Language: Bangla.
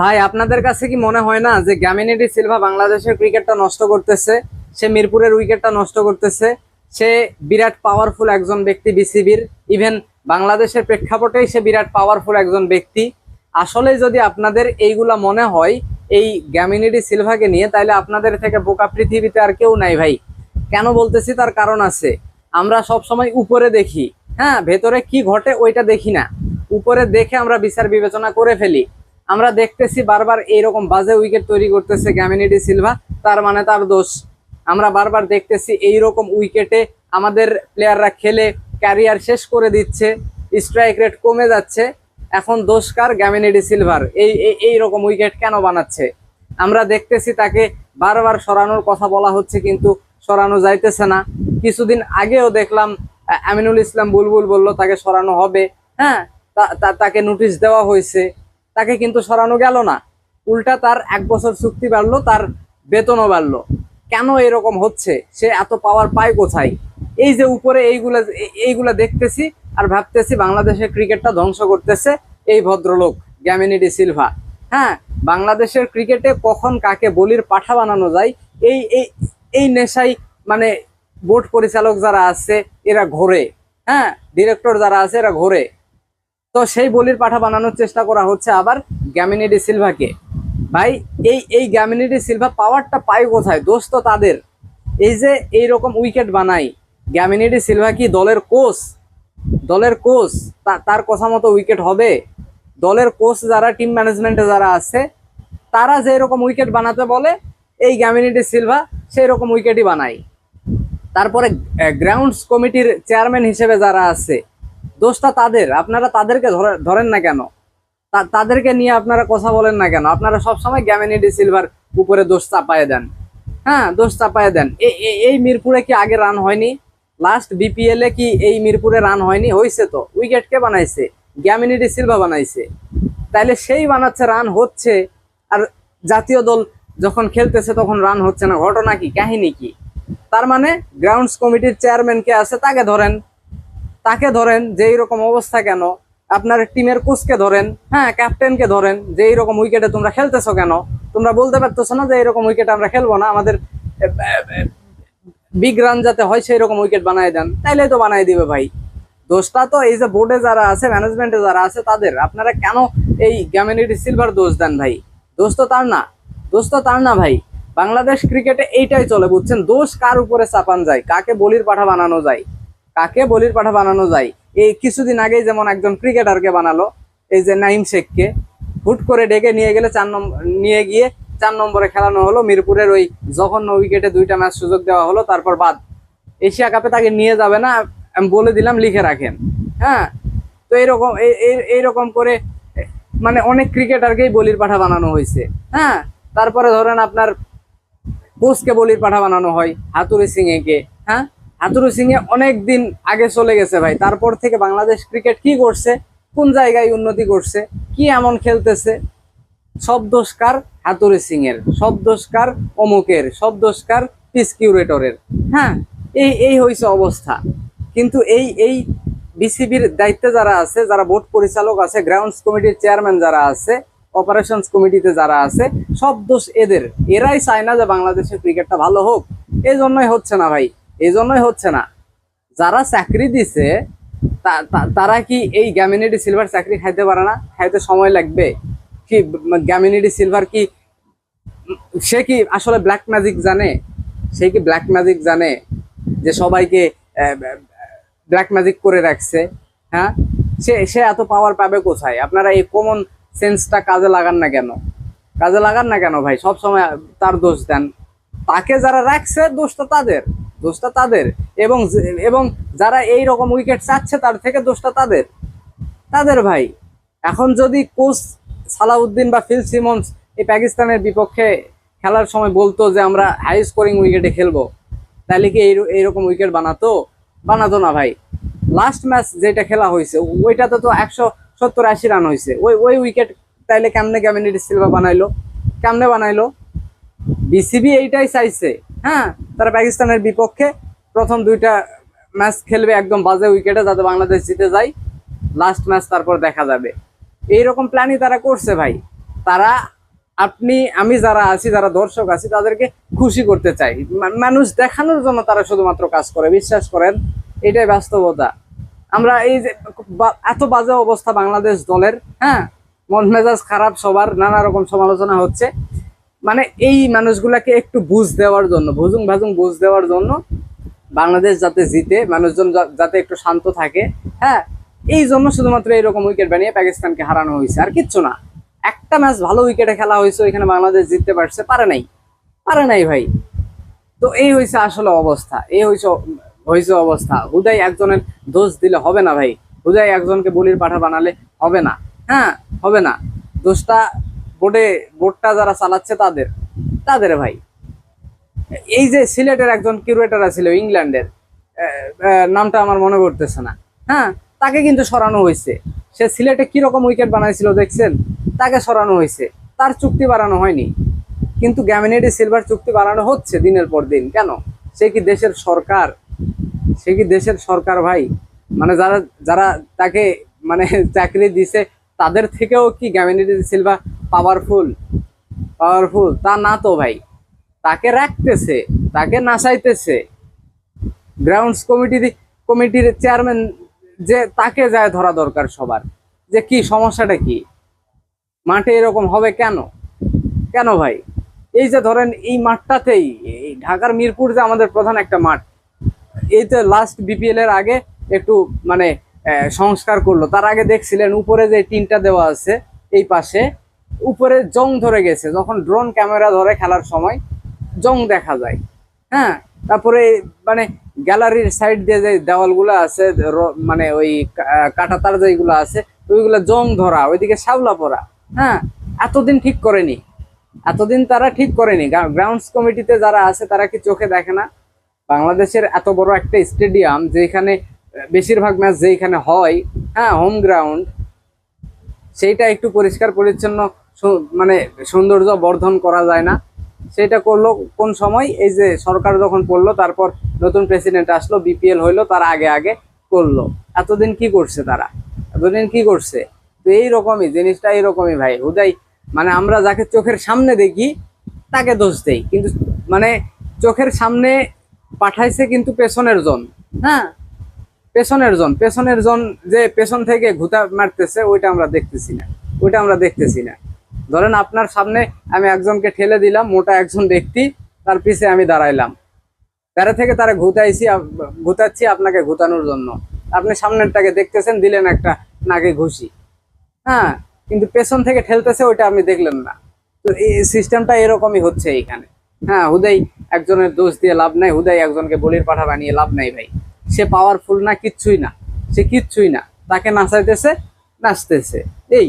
ভাই, আপনাদের কাছে কি মনে হয় না যে গ্যামিনিটি সিলভা বাংলাদেশের ক্রিকেটটা নষ্ট করতেছে? সে মিরপুরের উইকেটটা নষ্ট করতেছে। সে বিরাট পাওয়ারফুল একজন ব্যক্তি বিসিবির। ইভেন বাংলাদেশের প্রেক্ষাপটেই সে বিরাট পাওয়ারফুল একজন ব্যক্তি। আসলে যদি আপনাদের এইগুলা মনে হয়, এই গ্যামিনিটি সিলভাকে নিয়ে তাহলে আপনাদের থেকে বোকা পৃথিবীতে আর কেউ নাই ভাই। কেন বলতেছি তার কারণ আছে। আমরা সব সময় উপরে দেখি। হ্যাঁ ভেতরে কি ঘটে ওইটা দেখি না। উপরে দেখে আমরা বিচার বিবেচনা করে ফেলি। আমরা দেখতেছি বারবার এইরকম বাজে উইকেট তৈরি করতেছে গ্যামিনিডি সিলভা তার মানে তার দোষ। আমরা বারবার দেখতেছি এইরকম উইকেটে আমাদের প্লেয়াররা খেলে ক্যারিয়ার শেষ করে দিচ্ছে স্ট্রাইক রেট কমে যাচ্ছে। এখন দোষ কার গ্যামিনিটি সিলভার এই, এই- রকম উইকেট কেন বানাচ্ছে? আমরা দেখতেছি তাকে বারবার সরানোর কথা বলা হচ্ছে, কিন্তু সরানো যাইতেছে না। কিছুদিন আগেও দেখলাম আমিনুল ইসলাম বুলবুল বলল তাকে সরানো হবে। হ্যাঁ তাকে নোটিশ দেওয়া হয়েছে। তাকে কিন্তু সরানো গেল না। উল্টা তার এক বছর চুক্তি বাড়লো, তার বেতনও বাড়লো। কেন এরকম হচ্ছে? সে এত পাওয়ার পায় কোথায়? এই যে উপরে এইগুলা এই- এইগুলা দেখতেছি আর ভাবতেছি বাংলাদেশের ক্রিকেটটা ধ্বংস করতেছে এই ভদ্রলোক গ্যামিনিডি সিলভা হ্যাঁ বাংলাদেশের ক্রিকেটে কখন কাকে বলির পাঠা বানানো যায়, এই এই এই নেশাই মানে বোর্ড পরিচালক যারা আছে, এরা ঘোরে। হ্যাঁ ডিরেক্টর যারা আছে, এরা ঘোরে। তো সেই বলির পাঠা বানানোর চেষ্টা করা হচ্ছে আবার গ্যামিনিডি সিলভাকে। ভাই, এই এই গ্যামিনিডি সিলভা পাওয়ারটা পায় কোথায়? দোষ তো তাদের। এই যে এই রকম উইকেট বানাই গ্যামিনিডি সিলভা কি দলের কোচ দলের কোচ তার কথা মতো উইকেট হবে? দলের কোচ যারা টিম ম্যানেজমেন্টে যারা আছে, তারা যে রকম উইকেট বানাতে বলে, এই গ্যামিনিটি সিলভা সেই রকম উইকেটই বানায়। তারপরে গ্রাউন্ডস কমিটির চেয়ারম্যান হিসেবে যারা আছে দোষটা তাদের। আপনারা তাদেরকে ধরে- ধরেন না কেন? তাদেরকে নিয়ে আপনারা কথা বলেন না কেন? আপনারা সবসময় গ্যামিনিটি সিলভার উপরে দোষ চাপায় দেন। হ্যাঁ দোষ চাপায় দেন। এই মিরপুরে কি আগে রান হয়নি? লাস্ট বিপিএল কি এই মিরপুরে রান হয়নি? হয়েছে তো। উইকেট কে বানাইছে? গ্যামিনিটি সিলভা বানাইছে। তাইলে সেই বানাচ্ছে রান হচ্ছে। আর জাতীয় দল যখন খেলতেছে তখন রান হচ্ছে না। ঘটনা কি? কাহিনী কি? তার মানে গ্রাউন্ডস কমিটির চেয়ারম্যান কে আছে, তাকে ধরেন। তাকে ধরেন যে এইরকম অবস্থা কেন? আপনার টিমের কোচকে ধরেন হ্যাঁ ক্যাপ্টেনকে ধরেন, যে এইরকম উইকেটে তোমরা খেলতেছো কেন? তোমরা বলতে পারতেছো না যে এইরকম উইকেটে আমরা খেলব না, আমাদের বিগ রান যাতে হয় সেই রকম উইকেট বানায় দেন, তাইলে তো বানাই দিবে ভাই। দোষটা তো এই যে বোর্ডে যারা আছে ম্যানেজমেন্টে যারা আছে, তাদের। আপনারা কেন এই গ্যামিনিটি সিলভার দোষ দেন ভাই? দোষ তো তার না। দোষ তো তার না ভাই। বাংলাদেশ ক্রিকেটে এইটাই চলে, বুঝছেন? দোষ কার উপরে চাপান যায়? কাকে বলির পাঠা বানানো যায়? কাকে বলির পাঠা বানানো যায়? এই কিছুদিন আগেই যেমন একজন ক্রিকেটারকে বানালো, এই যে নাইম শেখকে, হুট করে ডেকে নিয়ে গেলে চার নম্বর নিয়ে গিয়ে চার নম্বরে খেলানো হলো মিরপুরের ওই জঘন্য উইকেটে দুইটা ম্যাচ সুযোগ দেওয়া হলো, তারপর বাদ। এশিয়া কাপে তাকে নিয়ে যাবে না, আমি বলে দিলাম, লিখে রাখেন। হ্যাঁ? তো এই- এইরকম করে মানে অনেক ক্রিকেটারকেই বলির পাঠা বানানো হয়েছে। হ্যাঁ? তারপরে ধরেন আপনার কোচকে বলির পাঠা বানানো হয় হাতুরি সিং কে হ্যাঁ? হাতুরি সিং এ অনেক দিন আগে চলে গেছে ভাই। তারপর থেকে বাংলাদেশ ক্রিকেট কি করছে? কোন জায়গায় উন্নতি করছে? কি এমন খেলতেছে? সব দোষকার হাতুরি সিং এর সব দোষকার অমুকের। সব দোষকার পিস কিউরেটরের হ্যাঁ এই এই হয়েছে অবস্থা। কিন্তু এই এই বিসিবির দায়িত্বে যারা আছে, যারা বোর্ড পরিচালক আছে গ্রাউন্ডস কমিটির চেয়ারম্যান যারা আছে অপারেশনস কমিটিতে যারা আছে, সব দোষ এদের। এরাই চায় না যে বাংলাদেশের ক্রিকেটটা ভালো হোক। এই জন্যই হচ্ছে না ভাই। এই জন্যই হচ্ছে না। যারা চাকরি দিছে তারা কি এই গ্যামিনিটি সিলভার চাকরি খাইতে পারে না? খাইতে সময় লাগবে? কি গ্যামিনিটি সিলভার কি, সে কি আসলে ব্ল্যাক ম্যাজিক জানে? সে কি ব্ল্যাক ম্যাজিক জানে যে সবাইকে ব্ল্যাক ম্যাজিক করে রাখছে? হ্যাঁ? সে সে এত পাওয়ার পাবে কোথায়? আপনারা এই কমন সেন্সটা কাজে লাগান না কেন? কাজে লাগান না কেন ভাই? সব সময় তার দোষ দেন। তাকে যারা রাখছে, দোষটা তাদের। দোষটা তাদের। এবং এবং যারা এই রকম উইকেট চাচ্ছে, তার থেকে দোষটা তাদের। তাদের ভাই। এখন যদি কোচ সালাউদ্দিন বা ফিল সিমন্স এই পাকিস্তানের বিপক্ষে খেলার সময় বলতো যে, আমরা হাই স্কোরিং উইকেটে খেলব, তাহলে কি এই, এইরকম উইকেট বানাতো? বানাতো না ভাই। লাস্ট ম্যাচ যেটা খেলা হয়েছে, ওইটাতে তো একশো সত্তর আশি রান হয়েছে। ওই ওই উইকেট তাইলে কেমনে ক্যামিনিটি সিলভা বানাইলো? কেমনে বানাইলো? বিসিবি এইটাই চাইছে। হ্যাঁ তারা পাকিস্তানের বিপক্ষে প্রথম দুইটা ম্যাচ খেলবে একদম বাজে উইকেটে যাতে বাংলাদেশ জিতে যায়। লাস্ট ম্যাচ তারপর দেখা যাবে। এইরকম প্ল্যানই তারা করছে ভাই। তারা আপনি, আমি যারা আছি, যারা দর্শক আছি, তাদেরকে খুশি করতে চাই। মানুষ দেখানোর জন্য তারা শুধুমাত্র কাজ করে, বিশ্বাস করেন? এটাই বাস্তবতা। আমরা এই যে এত বাজে অবস্থা বাংলাদেশ দলের হ্যাঁ? মন মেজাজ খারাপ সবার, নানা রকম সমালোচনা হচ্ছে। মানে এই মানুষগুলাকে একটু বুঝ দেওয়ার জন্য, ভুজুং ভাজুং বুঝ দেওয়ার জন্য বাংলাদেশ যাতে জিতে, মানুষজন যাতে একটু শান্ত থাকে হ্যাঁ? এই জন্য শুধুমাত্র এরকম উইকেট বানিয়ে পাকিস্তানকে হারানো হয়েছে, আর কিচ্ছু না। একটা ম্যাচ ভালো উইকেটে খেলা হয়েছে, ওইখানে বাংলাদেশ জিততে পারছে, পারে নাই। পারে নাই ভাই। তো এই হয়েছে আসলে অবস্থা, এই হয়েছে হয়েছে অবস্থা। হুদাই একজনের দোষ দিলে হবে না ভাই। হুদাই একজনকে বলির পাঠা বানালে হবে না হ্যাঁ? হবে না। দোষটা বোর্ডে বোর্ডটা যারা চালাচ্ছে তাদের তাদের ভাই। এই যে সিলেটের একজন কিউরেটার ছিল ইংল্যান্ডের নামটা আমার মনে পড়তেছে না। হ্যাঁ তাকে কিন্তু সরানো হয়েছে। সে সিলেটে কীরকম উইকেট বানাইছিল দেখছেন? তাকে সরানো হয়েছে। তার চুক্তি বাড়ানো হয়নি। কিন্তু গ্যামিনেডি সিলভার চুক্তি বাড়ানো হচ্ছে দিনের পর দিন। কেন? সে কি দেশের সরকার? সে কি দেশের সরকার ভাই? মানে যারা যারা তাকে মানে চাকরি দিছে তাদের থেকেও কি গ্যামিনেডি সিলভা পাওয়ারফুল পাওয়ারফুল তা না তো ভাই। তাকে রাখতেছে, তাকে নাচাইতেছে গ্রাউন্ডস কমিটি কমিটির চেয়ারম্যান যে, তাকে যায় ধরা দরকার সবার। যে কি, সমস্যাটা কি? মাঠে এরকম হবে কেন? কেন ভাই? এই যে ধরেন, এই মাঠটাতেই, এই ঢাকার মিরপুর যে আমাদের প্রধান একটা মাঠ, এই তো লাস্ট বিপিএল এর আগে একটু মানে সংস্কার করল। তার আগে দেখছিলেন উপরে যে টিনটা দেওয়া আছে, এই পাশে, উপরে জং ধরে গেছে। যখন ড্রোন ক্যামেরা ধরে খেলার সময়, জং দেখা যায়। হ্যাঁ তারপরে মানে গ্যালারির সাইড দিয়ে যে দেওয়ালগুলো আছে মানে ওই কাঁটাতার যেগুলো আছে, ওইগুলো জং ধরা, ওইদিকে শ্যাওলা পরা। হ্যাঁ এতদিন ঠিক করেনি। এতদিন তারা ঠিক করেনি। গ্রাউন্ডস কমিটিতে যারা আছে, তারা কি চোখে দেখে না? বাংলাদেশের এত বড় একটা স্টেডিয়াম, যেখানে বেশিরভাগ ম্যাচ যেখানে হয় হ্যাঁ হোম গ্রাউন্ড সেইটা একটু পরিষ্কার পরিচ্ছন্ন মানে সৌন্দর্য বর্ধন করা যায় না। সেটা করল কোন সময়? এই যে সরকার যখন পড়ল তারপর নতুন প্রেসিডেন্ট আসলো বিপিএল হইল, তার আগে আগে করল। এতদিন কি করছে তারা? এতদিন কি করছে? তো এইরকমই, জিনিসটা এইরকমই ভাই। হুদাই মানে আমরা যাকে চোখের সামনে দেখি, তাকে দোষ দেই। কিন্তু মানে চোখের সামনে পাঠাইছে কিন্তু পেছনের জন। হ্যাঁ পেছনের জন পেছনের জন যে পেছন থেকে ঘুতা মারতেছে, ওইটা আমরা দেখতেছি না। ওইটা আমরা দেখতেছি না। ধরেন আপনার সামনে আমি একজনকে ঠেলে দিলাম, মোটা একজন ব্যক্তি, তার পিছে আমি দাঁড়াইলাম। তারা থেকে তারা ঘুতাইছি ঘুতাচ্ছি আপনাকে ঘুতানোর জন্য। আপনি সামনেরটাকে দেখতেছেন, দিলেন একটা নাকে ঘুষি। হ্যাঁ কিন্তু পেছন থেকে ঠেলতেছে, ওইটা আপনি দেখলেন না। তো এই সিস্টেমটা এরকমই হচ্ছে এইখানে। হ্যাঁ হুদাই একজনের দোষ দিয়ে লাভ নাই, হুদাই একজনকে বলির পাঠা বানিয়ে লাভ নাই ভাই। সে পাওয়ারফুল না কিচ্ছুই না। সে কিচ্ছুই না। তাকে নাচাইতেছে নাচতেছে। এই